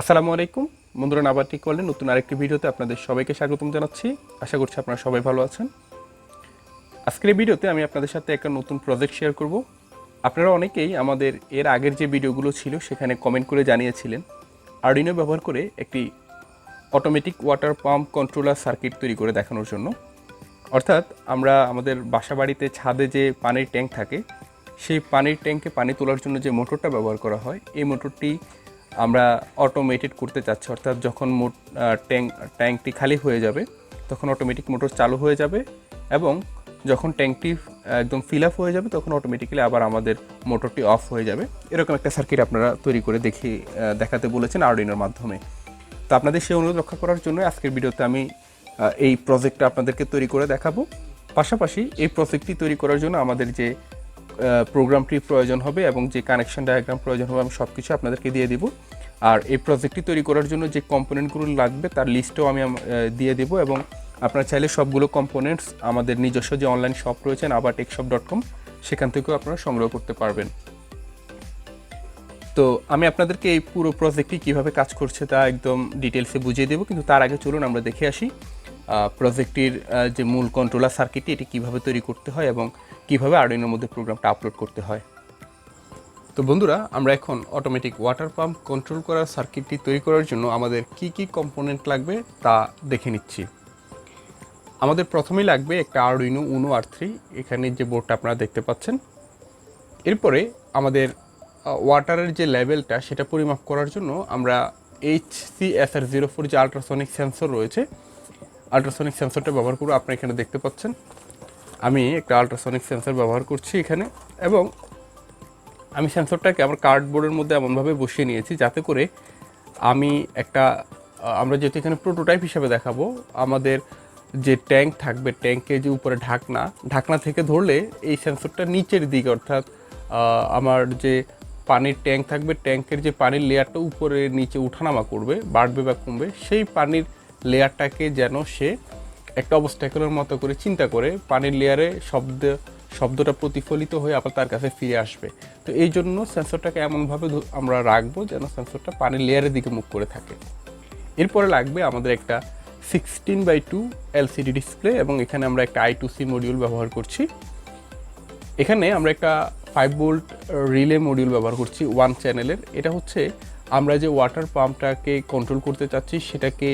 আসসালামু আলাইকুম। বন্ধুরা নাবারটি করলেন নতুন আরেকটি ভিডিওতে আপনাদের সবাইকে স্বাগতম জানাচ্ছি। আশা করছি আপনারা সবাই ভালো আছেন। আজকের ভিডিওতে আমি আপনাদের সাথে একটা নতুন প্রজেক্ট শেয়ার করব। আপনারা অনেকেই আমাদের এর আগের যে ভিডিওগুলো ছিল সেখানে কমেন্ট করে জানিয়েছিলেন। আর্ডিনো ব্যবহার করে একটি automatic water pump controller circuit তৈরি করে দেখানোর জন্য। অর্থাৎ আমরা আমাদের বাসা বাড়িতে ছাদে যে পানির ট্যাঙ্ক থাকে, সেই পানির ট্যাঙ্কে পানি তোলার জন্য যে মোটরটা ব্যবহার করা হয়, এই মোটরটি আমরা অটোমেটেড করতে চাচ্ছি, অর্থাৎ যখন মোট ট্যাঙ্ক ট্যাঙ্কটি খালি হয়ে যাবে, তখন অটোমেটিক মোটর চালু হয়ে যাবে এবং যখন ট্যাঙ্কটি একদম ফিল আপ হয়ে যাবে, তখন অটোমেটিক্যালি আবার আমাদের মোটরটি অফ হয়ে যাবে। এরকম একটা সার্কিট আপনারা তৈরি করে দেখি দেখাতে বলেছেন আরডিনোর মাধ্যমে। তো আপনাদের সেই অনুরোধ রক্ষা করার জন্য আজকের ভিডিওতে আমি এই প্রজেক্টটা আপনাদেরকে তৈরি করে দেখাবো। পাশাপাশি এই প্রজেক্টটি তৈরি করার জন্য আমাদের যে প্রোগ্রামটির প্রয়োজন হবে এবং যে কানেকশন ডায়াগ্রাম প্রয়োজন হবে, আমি সব কিছু আপনাদেরকে দিয়ে দিব। আর এই প্রজেক্টটি তৈরি করার জন্য যে কম্পোনেন্টগুলো লাগবে, তার লিস্টও আমি দিয়ে দেবো এবং আপনারা চাইলে সবগুলো কম্পোনেন্টস আমাদের নিজস্ব যে অনলাইন শপ রয়েছেন আবার টেকশপ ডট কম সেখান থেকেও আপনারা সংগ্রহ করতে পারবেন। তো আমি আপনাদেরকে এই পুরো প্রজেক্টটি কীভাবে কাজ করছে তা একদম ডিটেলসে বুঝিয়ে দেবো, কিন্তু তার আগে চলুন আমরা দেখে আসি। প্রজেক্টটির যে মূল কন্ট্রোলার সার্কিটটি এটি কীভাবে তৈরি করতে হয় এবং কীভাবে আর্ডিনোর মধ্যে প্রোগ্রামটা আপলোড করতে হয়? তো বন্ধুরা, আমরা এখন অটোমেটিক ওয়াটার পাম্প কন্ট্রোল করার সার্কিটটি তৈরি করার জন্য আমাদের কি কি কম্পোনেন্ট লাগবে তা দেখে নিচ্ছি। আমাদের প্রথমেই লাগবে একটা আরডুইনো উনো আর থ্রি এখানে যে বোর্ডটা আপনারা দেখতে পাচ্ছেন। এরপরে আমাদের ওয়াটারের যে লেভেলটা সেটা পরিমাপ করার জন্য আমরা H C S R zero four যে আল্ট্রাসনিক সেন্সর রয়েছে আলট্রাসনিক সেন্সরটা ব্যবহার করে আপনি এখানে দেখতে পাচ্ছেন। আমি একটা আল্ট্রাসনিক সেন্সর ব্যবহার করছি এখানে এবং আমি সেন্সরটাকে আমার কার্ডবোর্ডের মধ্যে এমনভাবে বসিয়ে নিয়েছি যাতে করে আমি একটা আমরা যেহেতু এখানে প্রোটোটাইপ হিসাবে দেখাবো, আমাদের যে ট্যাঙ্ক থাকবে ট্যাঙ্কে যে উপরে ঢাকনা ঢাকনা থেকে ধরলে এই সেন্সরটা নিচের দিকে, অর্থাৎ আমার যে পানির ট্যাঙ্ক থাকবে ট্যাঙ্কের যে পানির লেয়ারটা উপরে নিচে উঠানামা করবে, বাড়বে বা কমবে, সেই পানির লেয়ারটাকে যেন সে একটা অবস্টাকেলের মতো করে চিন্তা করে, পানির লেয়ারে শব্দ, শব্দটা প্রতিফলিত হয়ে আবার তার কাছে ফিরে আসবে। তো এই জন্য সেন্সরটাকে এমনভাবে আমরা রাখব যেন সেন্সরটা পানির লেয়ারের দিকে মুখ করে থাকে। এরপরে লাগবে আমাদের একটা sixteen by two LCD display এবং এখানে আমরা একটা আই টু সি মডিউল ব্যবহার করছি। এখানে আমরা একটা ফাইভ ভোল্ট রিলে মডিউল ব্যবহার করছি ওয়ান চ্যানেলের এটা হচ্ছে আমরা যে ওয়াটার পাম্পটাকে কন্ট্রোল করতে চাচ্ছি সেটাকে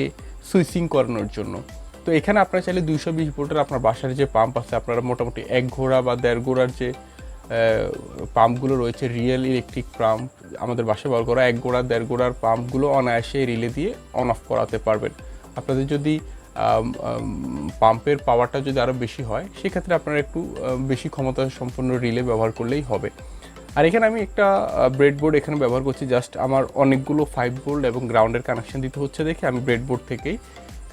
সুইচিং করানোর জন্য। তো এখানে আপনারা চাইলে দুইশো বিশ ভোল্টের আপনার বাসার যে পাম্প আছে, আপনারা মোটামুটি এক ঘোড়া বা দেড় ঘোড়ার যে পাম্পগুলো রয়েছে রিয়েল ইলেকট্রিক পাম্প আমাদের বাসায় ব্যবহার করা এক গোড়া দেড় গোড়ার পাম্পগুলো অনায়াসে রিলে দিয়ে অন অফ করাতে পারবেন। আপনাদের যদি পাম্পের পাওয়ারটা যদি আরও বেশি হয়, সেক্ষেত্রে আপনারা একটু বেশি ক্ষমতা সম্পন্ন রিলে ব্যবহার করলেই হবে। আর এখানে আমি একটা ব্রেডবোর্ড এখানে ব্যবহার করছি জাস্ট আমার অনেকগুলো ফাইভ ভোল্ট এবং গ্রাউন্ডের কানেকশন দিতে হচ্ছে দেখে আমি ব্রেডবোর্ড থেকেই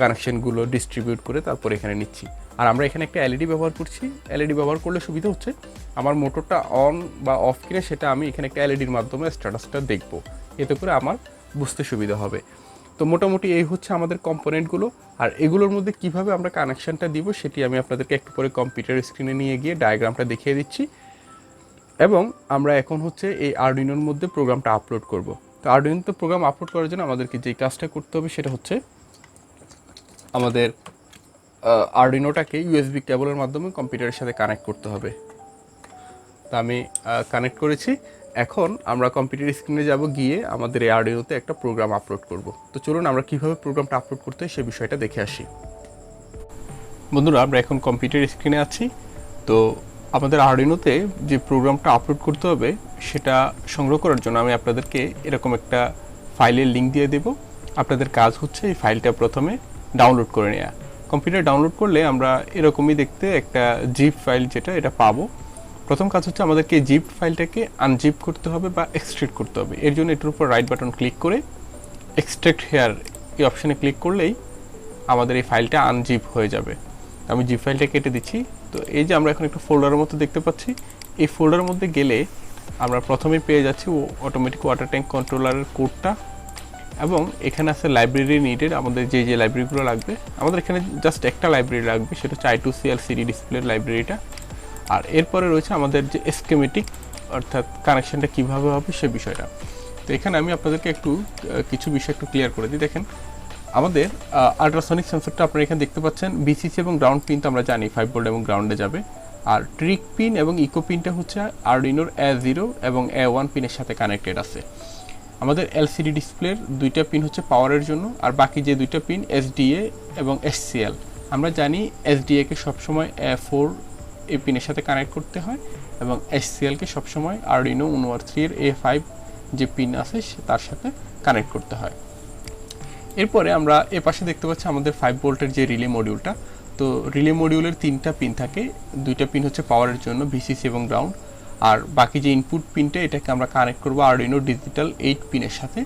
কানেকশনগুলো ডিস্ট্রিবিউট করে তারপর এখানে নিচ্ছি। আর আমরা এখানে একটা এলইডি ব্যবহার করছি। এলইডি ব্যবহার করলে সুবিধা হচ্ছে, আমার মোটরটা অন বা অফ কিনা সেটা আমি এখানে একটা এলইডির মাধ্যমে স্ট্যাটাসটা দেখব। এতে করে আমার বুঝতে সুবিধা হবে। তো মোটামুটি এই হচ্ছে আমাদের কম্পোনেন্টগুলো আর এগুলোর মধ্যে কীভাবে আমরা কানেকশানটা দিব সেটি আমি আপনাদেরকে একটু পরে কম্পিউটার স্ক্রিনে নিয়ে গিয়ে ডায়াগ্রামটা দেখিয়ে দিচ্ছি। এবং আমরা এখন হচ্ছে এই আর্ডিনোর মধ্যে প্রোগ্রামটা আপলোড করব। তো আর্ডিনোতে প্রোগ্রাম আপলোড করার জন্য আমাদেরকে যে কাজটা করতে হবে সেটা হচ্ছে আমাদের আর্ডিনোটাকে ইউএসবি কেবলের মাধ্যমে কম্পিউটারের সাথে কানেক্ট করতে হবে। তো আমি কানেক্ট করেছি। এখন আমরা কম্পিউটার স্ক্রিনে যাব গিয়ে আমাদের এই আর্ডিনোতে একটা প্রোগ্রাম আপলোড করব। তো চলুন আমরা কীভাবে প্রোগ্রামটা আপলোড করতে হয় সে বিষয়টা দেখে আসি। বন্ধুরা, আমরা এখন কম্পিউটার স্ক্রিনে আছি। তো আমাদের আর্ডিনোতে যে প্রোগ্রামটা আপলোড করতে হবে, সেটা সংগ্রহ করার জন্য আমি আপনাদেরকে এরকম একটা ফাইলের লিঙ্ক দিয়ে দেব। আপনাদের কাজ হচ্ছে এই ফাইলটা প্রথমে ডাউনলোড করে নেওয়া কম্পিউটার ডাউনলোড করলে আমরা এরকমই দেখতে একটা জিপ ফাইল যেটা, এটা পাবো। প্রথম কাজ হচ্ছে আমাদেরকে জিপ ফাইলটাকে আনজিপ করতে হবে বা এক্সট্রেক্ট করতে হবে। এর জন্য এটার উপর রাইট বাটন ক্লিক করে এক্সট্রেক্ট হেয়ার এই অপশানে ক্লিক করলেই আমাদের এই ফাইলটা আনজিপ হয়ে যাবে। আমি জিপ ফাইলটা কেটে দিচ্ছি, তো এই যে আমরা এখন একটু ফোল্ডারের মতো দেখতে পাচ্ছি, এই ফোল্ডারের মধ্যে গেলে আমরা প্রথমেই পেয়ে যাচ্ছি অটোমেটিক ওয়াটার ট্যাঙ্ক কন্ট্রোলারের কোডটা এবং এখানে আছে লাইব্রেরি নিডেড আমাদের যে যে লাইব্রেরিগুলো লাগবে, আমাদের এখানে জাস্ট একটা লাইব্রেরি লাগবে, সেটা হচ্ছে আই টু সিএল সিডি ডিসপ্লের লাইব্রেরিটা আর এরপরে রয়েছে আমাদের যে এসকেমেটিক অর্থাৎ কানেকশনটা কীভাবে হবে সে বিষয়টা। তো এখানে আমি আপনাদেরকে একটু কিছু বিষয় একটু ক্লিয়ার করে দিই। দেখেন আমাদের আল্ট্রাসনিক সেন্সরটা আপনারা এখানে দেখতে পাচ্ছেন। বিসিসি এবং গ্রাউন্ড পিন তো আমরা জানি ফাইভ ভোল্ট এবং গ্রাউন্ডে যাবে। আর ট্রিক পিন এবং ইকো পিনটা হচ্ছে আরডিনোর এ জিরো এবং এ ওয়ান পিনের সাথে কানেক্টেড আছে। আমাদের এলসিডি ডিসপ্লের দুইটা পিন হচ্ছে পাওয়ারের জন্য, আর বাকি যে দুইটা পিন এসডিএ এবং এসসিএল আমরা জানি এসডিএকে সবসময় এ ফোর এই পিনের সাথে কানেক্ট করতে হয় এবং এসসিএলকে সবসময় আরডিনো থ্রি এর এ ফাইভ যে পিন আছে তার সাথে কানেক্ট করতে হয়। এরপরে আমরা এ পাশে দেখতে পাচ্ছি আমাদের ফাইভ ভোল্টের যে রিলে মডিউলটা তো রিলে মডিউলের তিনটা পিন থাকে। দুইটা পিন হচ্ছে পাওয়ারের জন্য ভিসিসি এবং গ্রাউন্ড আর বাকি যে ইনপুট পিনটা এটাকে আমরা কানেক্ট করব আরডিনো ডিজিটাল এইট পিনের সাথে।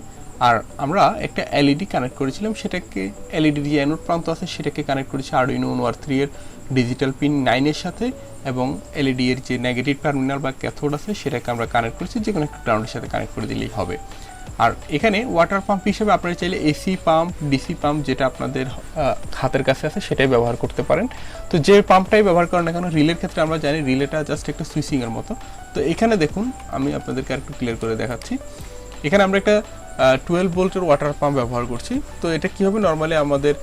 আর আমরা একটা এলইডি কানেক্ট করেছিলাম, সেটাকে এলইডি যে অ্যানোড প্রান্ত আছে, সেটাকে কানেক্ট করেছি আরডিনো ওয়ার থ্রি এর ডিজিটাল পিন নাইনের সাথে। এবং এলইডি এর যে নেগেটিভ টার্মিনাল বা ক্যাথোড আছে, সেটাকে আমরা কানেক্ট করেছি যে কোনো একটা গ্রাউন্ডের সাথে কানেক্ট করে দিলেই হবে। আর এখানে ওয়াটার পাম্প হিসেবে আপনারা চাইলে এসি পাম্প ডিসি পাম্প যেটা আপনাদের হাতের কাছে আছে সেটাই ব্যবহার করতে পারেন। তো যে পাম্পটাই ব্যবহার করেন না কেন, রিলের ক্ষেত্রে আমরা জানি রিলেটা জাস্ট একটা সুইচিংয়ের মতো। তো এখানে দেখুন, আমি আপনাদেরকে আরেকটু ক্লিয়ার করে দেখাচ্ছি। এখানে আমরা একটা টুয়েলভ ভোল্টের ওয়াটার পাম্প ব্যবহার করছি। তো এটা কী হবে? নর্মালি আমাদের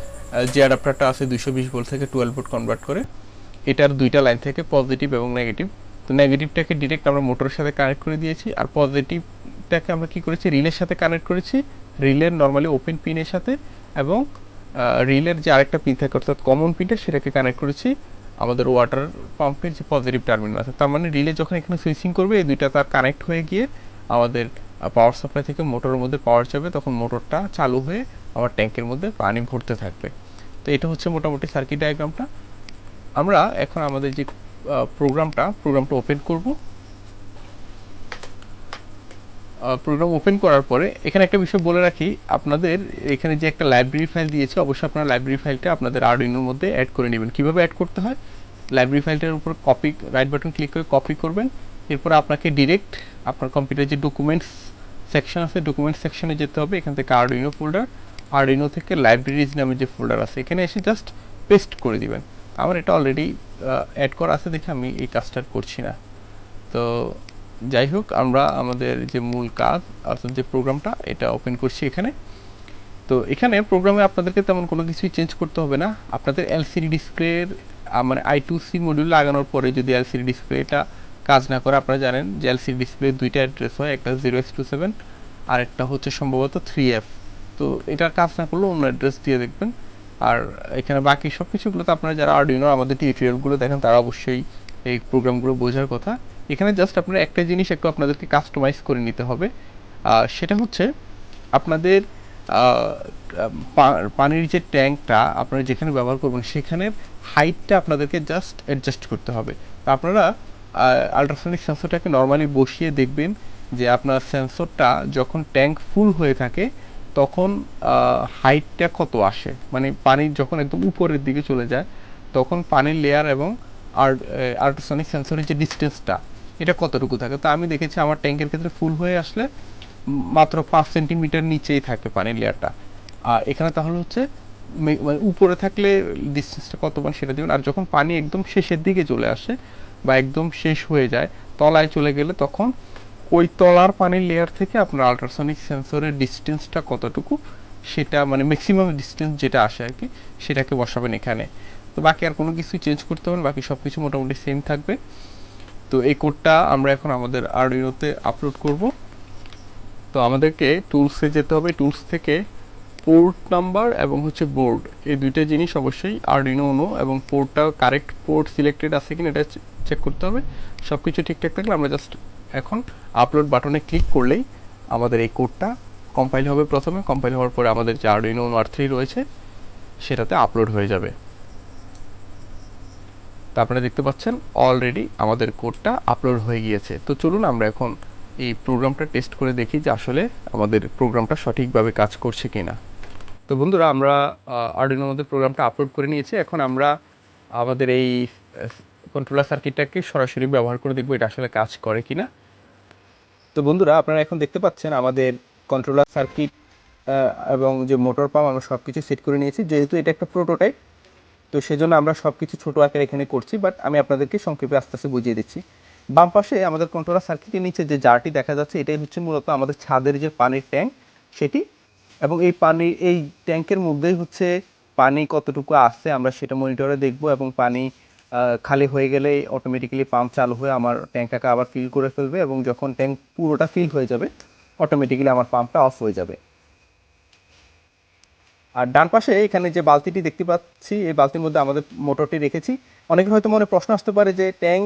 যে অ্যাডাপ্টারটা আছে দুশো বিশ ভোল্ট থেকে টুয়েলভ ভোল্ট কনভার্ট করে, এটার দুইটা লাইন থেকে পজিটিভ এবং নেগেটিভ তো নেগেটিভটাকে ডিরেক্ট আমরা মোটরের সাথে কানেক্ট করে দিয়েছি, আর পজিটিভটাকে আমরা কি করেছি? রিলের সাথে কানেক্ট করেছি। রিলের নর্মালি ওপেন পিনের সাথে এবং রিলের যে আরেকটা পিন থাকে, অর্থাৎ কমন পিনটা সেটাকে কানেক্ট করেছি। আমাদের ওয়াটার পাম্পের যে পজিটিভ টার্মিনাল আছে, তার মানে রিলে যখন এখানে সুইচিং করবে, এই দুইটা তার কানেক্ট হয়ে গিয়ে আমাদের পাওয়ার সাপ্লাই থেকে মোটরের মধ্যে পাওয়ার যাবে। তখন মোটরটা চালু হয়ে আমার ট্যাঙ্কের মধ্যে পানি ভরতে থাকবে। তো এটা হচ্ছে মোটামুটি সার্কিট ডায়াগ্রামটা আমরা এখন আমাদের যে প্রোগ্রামটা প্রোগ্রামটা ওপেন করব। প্রোগ্রাম ওপেন করার পরে এখানে একটা বিষয় বলে রাখি, আপনাদের এখানে যে একটা লাইব্রেরি ফাইল দিয়েছে, অবশ্যই আপনারা লাইব্রেরি ফাইলটা আপনাদের আরডিনোর মধ্যে অ্যাড করে নেবেন। কীভাবে অ্যাড করতে হয়? লাইব্রেরি ফাইলটার উপর কপি রাইট বাটন ক্লিক করে কপি করবেন। এরপর আপনাকে ডিরেক্ট আপনার কম্পিউটার যে ডকুমেন্টস সেকশন আছে ডকুমেন্টস সেকশনে যেতে হবে। এখান থেকে আরডিনো ফোল্ডার আরডিনো থেকে লাইব্রেরিজ নামে যে ফোল্ডার আছে, এখানে এসে জাস্ট পেস্ট করে দিবেন। আমার এটা অলরেডি অ্যাড করা আছে দেখে আমি এই কাজটা আর করছি না। তো যাই হোক আমরা আমাদের যে মূল কাজ, অর্থাৎ যে প্রোগ্রামটা, এটা ওপেন করছি এখানে। তো এখানে প্রোগ্রামে আপনাদেরকে তেমন কোনো কিছুই চেঞ্জ করতে হবে না। আপনাদের এলসিডি ডিসপ্লের মানে আই টু সি মডিউল লাগানোর পরে যদি এলসিডি ডিসপ্লেটা কাজ না করে, আপনারা জানেন যে এলসিডি ডিসপ্লে দুইটা অ্যাড্রেস হয়, একটা জিরো এক্স টু সেভেন আর একটা হচ্ছে সম্ভবত থ্রি এফ তো এটা কাজ না করলেও অন্য অ্যাড্রেস দিয়ে দেখবেন। আর এখানে বাকি সব কিছুগুলো তো আপনারা যারা আরডিনো আমাদের টিউটোরিয়ালগুলো দেখেন, তারা অবশ্যই এই প্রোগ্রামগুলো বোঝার কথা। এখানে জাস্ট আপনারা একটা জিনিস একটু আপনাদেরকে কাস্টমাইজ করে নিতে হবে। সেটা হচ্ছে আপনাদের পানির যে ট্যাঙ্কটা আপনারা যেখানে ব্যবহার করবেন সেখানের হাইটটা আপনাদেরকে জাস্ট অ্যাডজাস্ট করতে হবে। তো আপনারা আল্ট্রাসনিক সেন্সরটাকে নর্মালি বসিয়ে দেখবেন যে আপনার সেন্সরটা যখন ট্যাঙ্ক ফুল হয়ে থাকে, তখন হাইটটা কত আসে? মানে পানি যখন একদম উপরের দিকে চলে যায়, তখন পানির লেয়ার এবং আর আল্ট্রাসনিক সেন্সরের যে ডিস্টেন্সটা এটা কতটুকু থাকে? তো আমি দেখেছি আমার ট্যাঙ্কের ক্ষেত্রে ফুল হয়ে আসলে মাত্র পাঁচ সেন্টিমিটার নিচেই থাকে পানির লেয়ারটা। আর এখানে তাহলে হচ্ছে মানে উপরে থাকলে ডিস্টেন্সটা কত মান সেটা দিবেন আর যখন পানি একদম শেষের দিকে চলে আসে বা একদম শেষ হয়ে যায়, তলায় চলে গেলে তখন ওই তলার পানির লেয়ার থেকে আপনার আল্ট্রাসনিক সেন্সরের ডিস্টেন্সটা কতটুকু সেটা মানে ম্যাক্সিমাম ডিস্টেন্স যেটা আসে আর কি, সেটাকে বসাবেন এখানে। তো বাকি আর কোনো কিছু চেঞ্জ করতে হবে বাকি সব কিছু মোটামুটি সেম থাকবে। তো এই কোডটা আমরা এখন আমাদের আরডিনোতে আপলোড করব। তো আমাদেরকে টুলসে যেতে হবে। টুলস থেকে পোর্ট নাম্বার এবং হচ্ছে বোর্ড এই দুইটা জিনিস অবশ্যই আরডিনো ওনো এবং পোর্টটা কারেক্ট পোর্ট সিলেক্টেড আছে কিনা এটা চেক করতে হবে। সব কিছু ঠিকঠাক থাকলে আমরা জাস্ট এখন আপলোড বাটনে ক্লিক করলেই আমাদের এই কোডটা কম্পাইল হবে প্রথমে। কম্পাইল হওয়ার পরে আমাদের যে আরডিনো আর থ্রি রয়েছে, সেটাতে আপলোড হয়ে যাবে। তা আপনারা দেখতে পাচ্ছেন অলরেডি আমাদের কোডটা আপলোড হয়ে গিয়েছে। তো চলুন আমরা এখন এই প্রোগ্রামটা টেস্ট করে দেখি যে আসলে আমাদের প্রোগ্রামটা সঠিকভাবে কাজ করছে কি না তো বন্ধুরা, আমরা আর্ডিনোর মধ্যে প্রোগ্রামটা আপলোড করে নিয়েছি। এখন আমরা, আমাদের এই কন্ট্রোলার সার্কিটটাকে সরাসরি ব্যবহার করে দেখব এটা আসলে কাজ করে কি না তো বন্ধুরা, আপনারা এখন দেখতে পাচ্ছেন আমাদের কন্ট্রোলার সার্কিট এবং যে মোটর পাম্প আমরা সব কিছু সেট করে নিয়েছি। যেহেতু এটা একটা প্রোটোটাইপ তো সেজন্য আমরা সব কিছু ছোটো আকারে এখানে করছি বাট আমি আপনাদেরকে সংক্ষেপে আস্তে আস্তে বুঝিয়ে দিচ্ছি। বাম পাশে আমাদের কন্ট্রোলার সার্কিটের নিচে যে জারটি দেখা যাচ্ছে, এটাই হচ্ছে মূলত আমাদের ছাদের যে পানির ট্যাঙ্ক সেটি। এবং এই পানি, এই ট্যাঙ্কের মধ্যেই হচ্ছে পানি কতটুকু আসছে আমরা সেটা মনিটরে দেখব এবং পানি খালি হয়ে গেলে অটোমেটিক্যালি পাম্প চালু হয়ে আমার ট্যাঙ্কটাকে আবার ফিল করে ফেলবে এবং যখন ট্যাঙ্ক পুরোটা ফিল হয়ে যাবে অটোমেটিক্যালি আমার পাম্পটা অফ হয়ে যাবে। আর ডান পাশে এখানে যে বালতিটি দেখতে পাচ্ছি, এই বালতির মধ্যে আমাদের মোটরটি রেখেছি। অনেকের হয়তো মনে প্রশ্ন আসতে পারে যে, ট্যাঙ্ক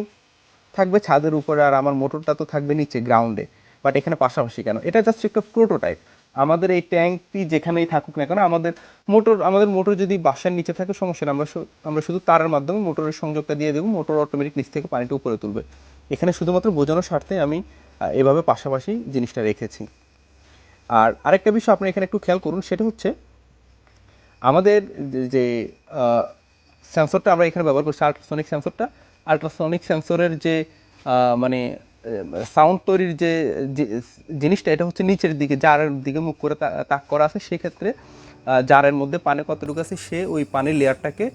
থাকবে ছাদের উপরে আর আমার মোটরটা তো থাকবে নিচে গ্রাউন্ডে বাট এখানে পাশাপাশি কেন? এটা জাস্ট একটা প্রোটোটাইপ আমাদের এই ট্যাঙ্কটি যেখানেই থাকুক না কেন, আমাদের মোটর আমাদের মোটর যদি বাসার নিচে থাকে, সমস্যা আমরা আমরা শুধু তারের মাধ্যমে মোটরের সংযোগটা দিয়ে দেবো, মোটর অটোমেটিক নিচ থেকে পানিটা উপরে তুলবে। এখানে শুধুমাত্র বোঝানোর স্বার্থে আমি এভাবে পাশাপাশি জিনিসটা রেখেছি। আর আরেকটা বিষয় আপনি এখানে একটু খেয়াল করুন, সেটা হচ্ছে আমাদের যে- সেন্সরটা আমরা এখানে ব্যবহার করছি আল্ট্রাসনিক সেন্সরটা আল্ট্রাসনিক সেন্সরের যে মানে সাউন্ড তৈরির যে জিনিসটা, এটা হচ্ছে নিচের দিকে, জারের দিকে মুখ করে তাক করা আছে। সেক্ষেত্রে জারের মধ্যে পানি কতটুকু আছে, সে ওই পানির লেয়ারটাকে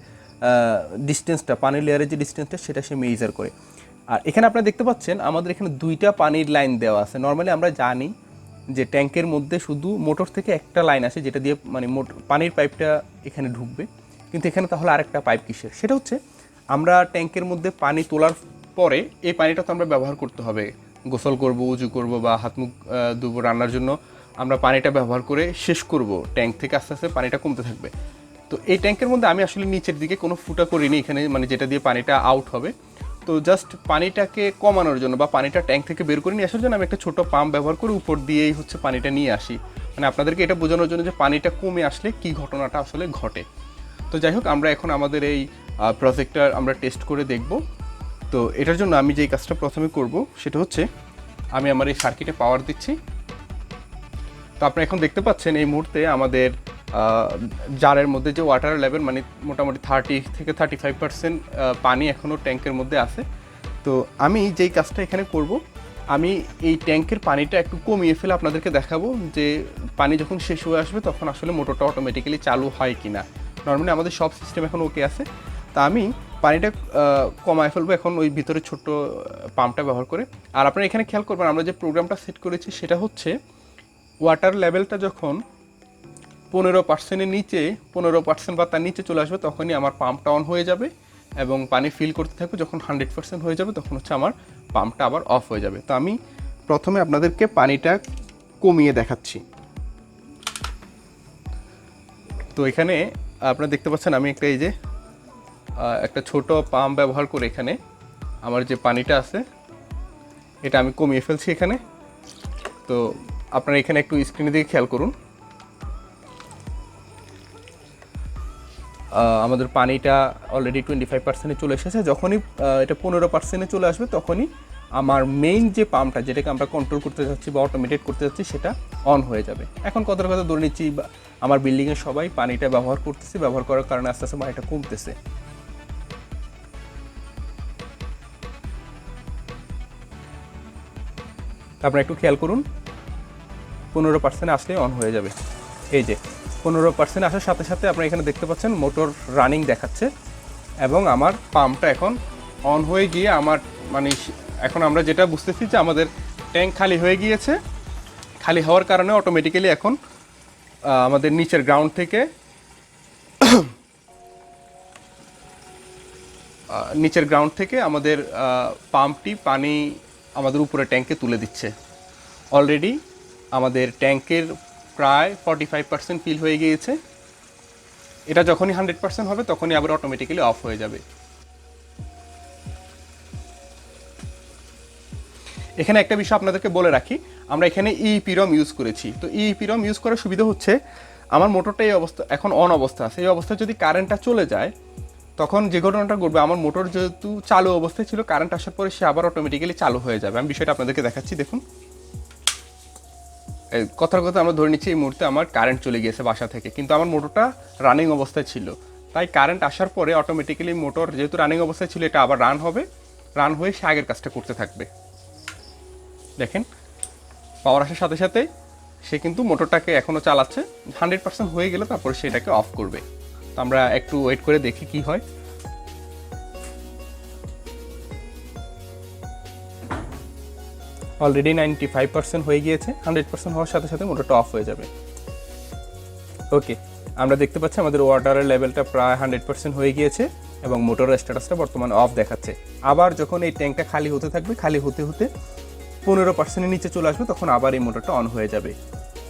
ডিস্টেন্সটা পানির লেয়ারের যে ডিস্টেন্সটা সেটা সে মেজার করে। আর এখানে আপনারা দেখতে পাচ্ছেন, আমাদের এখানে দুইটা পানির লাইন দেওয়া আছে। নর্মালি আমরা জানি যে ট্যাঙ্কের মধ্যে শুধু মোটর থেকে একটা লাইন আছে যেটা দিয়ে মানে পানির পাইপটা এখানে ঢুকবে। কিন্তু এখানে তাহলে আরেকটা পাইপ কিসের? সেটা হচ্ছে আমরা ট্যাঙ্কের মধ্যে পানি তোলার পরে এই পানিটা তো আমরা ব্যবহার করতে হবে। গোসল করব, উজু করব বা হাত মুখ ধুবো রান্নার জন্য আমরা পানিটা ব্যবহার করে শেষ করব। ট্যাঙ্ক থেকে আস্তে আস্তে পানিটা কমতে থাকবে। তো এই ট্যাঙ্কের মধ্যে আমি আসলে নিচের দিকে কোনো ফুটা করিনি। এখানে মানে যেটা দিয়ে পানিটা আউট হবে। তো জাস্ট পানিটাকে কমানোর জন্য বা পানিটা ট্যাঙ্ক থেকে বের করে নিয়ে আসার জন্য আমি একটা ছোটো পাম্প ব্যবহার করে উপর দিয়েই হচ্ছে পানিটা নিয়ে আসি। মানে আপনাদেরকে এটা বোঝানোর জন্য যে পানিটা কমে আসলে কি ঘটনাটা আসলে ঘটে। তো যাই হোক, আমরা এখন আমাদের এই প্রজেক্টটা আমরা টেস্ট করে দেখব। তো এটার জন্য আমি যেই কাজটা প্রথমে করব সেটা হচ্ছে, আমি আমার এই সার্কিটে পাওয়ার দিচ্ছি। তো আপনারা এখন দেখতে পাচ্ছেন এই মুহূর্তে আমাদের জারের মধ্যে যে ওয়াটার লেভেল মানে মোটামুটি থার্টি থেকে থার্টি ফাইভ পার্সেন্ট পানি এখনও ট্যাঙ্কের মধ্যে আছে। তো আমি যেই কাজটা এখানে করব, আমি এই ট্যাঙ্কের পানিটা একটু কমিয়ে ফেলে আপনাদেরকে দেখাবো যে পানি যখন শেষ হয়ে আসবে তখন আসলে মোটরটা অটোমেটিক্যালি চালু হয় কি না নর্মালি আমাদের সব সিস্টেম এখন ওকে আছে। তা আমি পানিটা কমায় ফেলব এখন ওই ভিতরে ছোট্ট পাম্পটা ব্যবহার করে। আর আপনারা এখানে খেয়াল করবেন, আমরা যে প্রোগ্রামটা সেট করেছি সেটা হচ্ছে ওয়াটার লেভেলটা যখন পনেরো পার্সেন্টের নিচে, পনেরো পার্সেন্ট বা তার নিচে চলে আসবে, তখনই আমার পাম্পটা অন হয়ে যাবে এবং পানি ফিল করতে থাকবে। যখন হান্ড্রেড পার্সেন্ট হয়ে যাবে, তখন হচ্ছে আমার পাম্পটা আবার অফ হয়ে যাবে। তো আমি প্রথমে আপনাদেরকে পানিটা কমিয়ে দেখাচ্ছি। তো এখানে আপনারা দেখতে পাচ্ছেন, আমি একটা এই যে একটা ছোট পাম্প ব্যবহার করে এখানে আমার যে পানিটা আছে, এটা আমি কমিয়ে ফেলছি এখানে। তো আপনারা এখানে একটু স্ক্রিনে দিকে খেয়াল করুন। আমাদের পানিটা অলরেডি টোয়েন্টি ফাইভ পার্সেন্টে চলে এসেছে। যখনই এটা পনেরো পার্সেন্টে চলে আসবে, তখনই আমার মেইন যে পাম্পটা যেটাকে আমরা কন্ট্রোল করতে যাচ্ছি বা অটোমেটেড করতে যাচ্ছি, সেটা অন হয়ে যাবে। এখন কথার কথা ধরে নিচ্ছি আমার বিল্ডিংয়ে সবাই পানিটা ব্যবহার করতেছে। ব্যবহার করার কারণে আস্তে আস্তে পানিটা কমতেছে। আপনারা একটু খেয়াল করুন, পনেরো পার্সেন্ট আসলে অন হয়ে যাবে। এই যে পনেরো পার্সেন্ট আসার সাথে সাথে আপনারা এখানে দেখতে পাচ্ছেন মোটর রানিং দেখাচ্ছে এবং আমার পাম্পটা এখন অন হয়ে গিয়ে আমার মানে এখন আমরা যেটা বুঝতেছি যে আমাদের ট্যাঙ্ক খালি হয়ে গিয়েছে। খালি হওয়ার কারণে অটোমেটিক্যালি এখন আমাদের নিচের গ্রাউন্ড থেকে নিচের গ্রাউন্ড থেকে আমাদের পাম্পটি পানি আমাদের উপরে ট্যাঙ্কে তুলে দিচ্ছে। অলরেডি আমাদের ট্যাঙ্কের প্রায় ফর্টি ফাইভ পার্সেন্ট ফিল হয়ে গিয়েছে। এটা যখনই হান্ড্রেড পার্সেন্ট হবে, তখনই আবার অটোমেটিক্যালি অফ হয়ে যাবে। এখানে একটা বিষয় আপনাদেরকে বলে রাখি, আমরা এখানে ইপিরম ইউজ করেছি। তো ইপিরম ইউজ করার সুবিধা হচ্ছে, আমার মোটরটা এই অবস্থা, এখন অন অবস্থা আছে। এই অবস্থায় যদি কারেন্টটা চলে যায়, তখন যে ঘটনাটা ঘটবে, আমার মোটর যেহেতু চালু অবস্থায় ছিল কারেন্ট আসার পরে সে আবার অটোমেটিক্যালি চালু হয়ে যাবে। আমি বিষয়টা আপনাদেরকে দেখাচ্ছি, দেখুন। কথার কথা আমরা ধরে নিচ্ছি এই মুহূর্তে আমার কারেন্ট চলে গিয়েছে বাসা থেকে। কিন্তু আমার মোটরটা রানিং অবস্থায় ছিল। তাই কারেন্ট আসার পরে অটোমেটিক্যালি মোটর যেহেতু রানিং অবস্থায় ছিল, এটা আবার রান হবে। রান হয়ে সে আগের কাজটা করতে থাকবে। দেখেন পাওয়ার আসার সাথে সাথে সে কিন্তু মোটরটাকে এখনও চালাচ্ছে। হান্ড্রেড পার্সেন্ট হয়ে গেলে তারপরে সেটাকে অফ করবে। তো আমরা একটু ওয়েট করে দেখি কি হয়। অলরেডি নাইনটি ফাইভ পার্সেন্ট হয়ে গিয়েছে হান্ড্রেড পার্সেন্ট হওয়ার সাথে সাথে মোটরটা অফ হয়ে যাবে। ওকে আমরা দেখতে পাচ্ছি আমাদের ওয়াটারের লেভেলটা প্রায় হান্ড্রেড পার্সেন্ট হয়ে গিয়েছে এবং মোটরের স্ট্যাটাসটা বর্তমানে অফ দেখাচ্ছে। আবার যখন এই ট্যাঙ্কটা খালি হতে থাকবে, খালি হতে হতে পনেরো পার্সেন্টের নিচে চলে আসবে, তখন আবার এই মোটরটা অন হয়ে যাবে।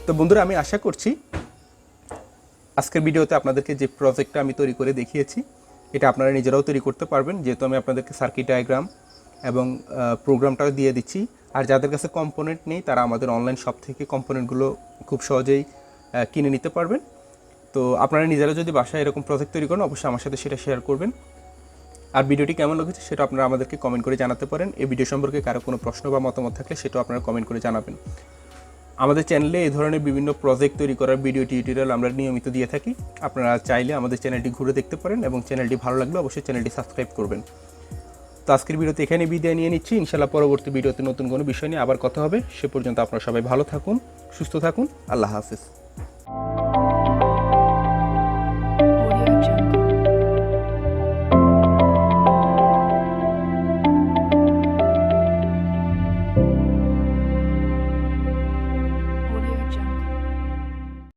তো বন্ধুরা, আমি আশা করছি আজকের ভিডিওতে আপনাদেরকে যে প্রজেক্টটা আমি তৈরি করে দেখিয়েছি, এটা আপনারা নিজেরাও তৈরি করতে পারবেন। যেহেতু আমি আপনাদেরকে সার্কিট ডায়াগ্রাম এবং প্রোগ্রামটাও দিয়ে দিচ্ছি। আর যাদের কাছে কম্পোনেন্ট নেই, তারা আমাদের অনলাইন শপ থেকে কম্পোনেন্টগুলো খুব সহজেই কিনে নিতে পারবেন। তো আপনারা নিজেরা যদি বাসায় এরকম প্রজেক্ট তৈরি করেন, অবশ্যই আমার সাথে সেটা শেয়ার করবেন। আর ভিডিওটি কেমন লেগেছে সেটা আপনারা আমাদেরকে কমেন্ট করে জানাতে পারেন। এই ভিডিও সম্পর্কে কারও কোনো প্রশ্ন বা মতামত থাকলে সেটাও আপনারা কমেন্ট করে জানাবেন। আমাদের চ্যানেলে এই ধরনের বিভিন্ন প্রজেক্ট তৈরি করার ভিডিও টিউটোরিয়াল আমরা নিয়মিত দিয়ে থাকি। আপনারা চাইলে আমাদের চ্যানেলটি ঘুরে দেখতে পারেন এবং চ্যানেলটি ভালো লাগলে অবশ্যই চ্যানেলটি সাবস্ক্রাইব করবেন। তো আজকের ভিডিওতে এখানে বিদায় নিয়ে নিচ্ছি। ইনশাল্লাহ পরবর্তী ভিডিওতে নতুন কোনো বিষয় নিয়ে আবার কথা হবে। সে পর্যন্ত আপনারা সবাই ভালো থাকুন, সুস্থ থাকুন। আল্লাহ হাফিজ।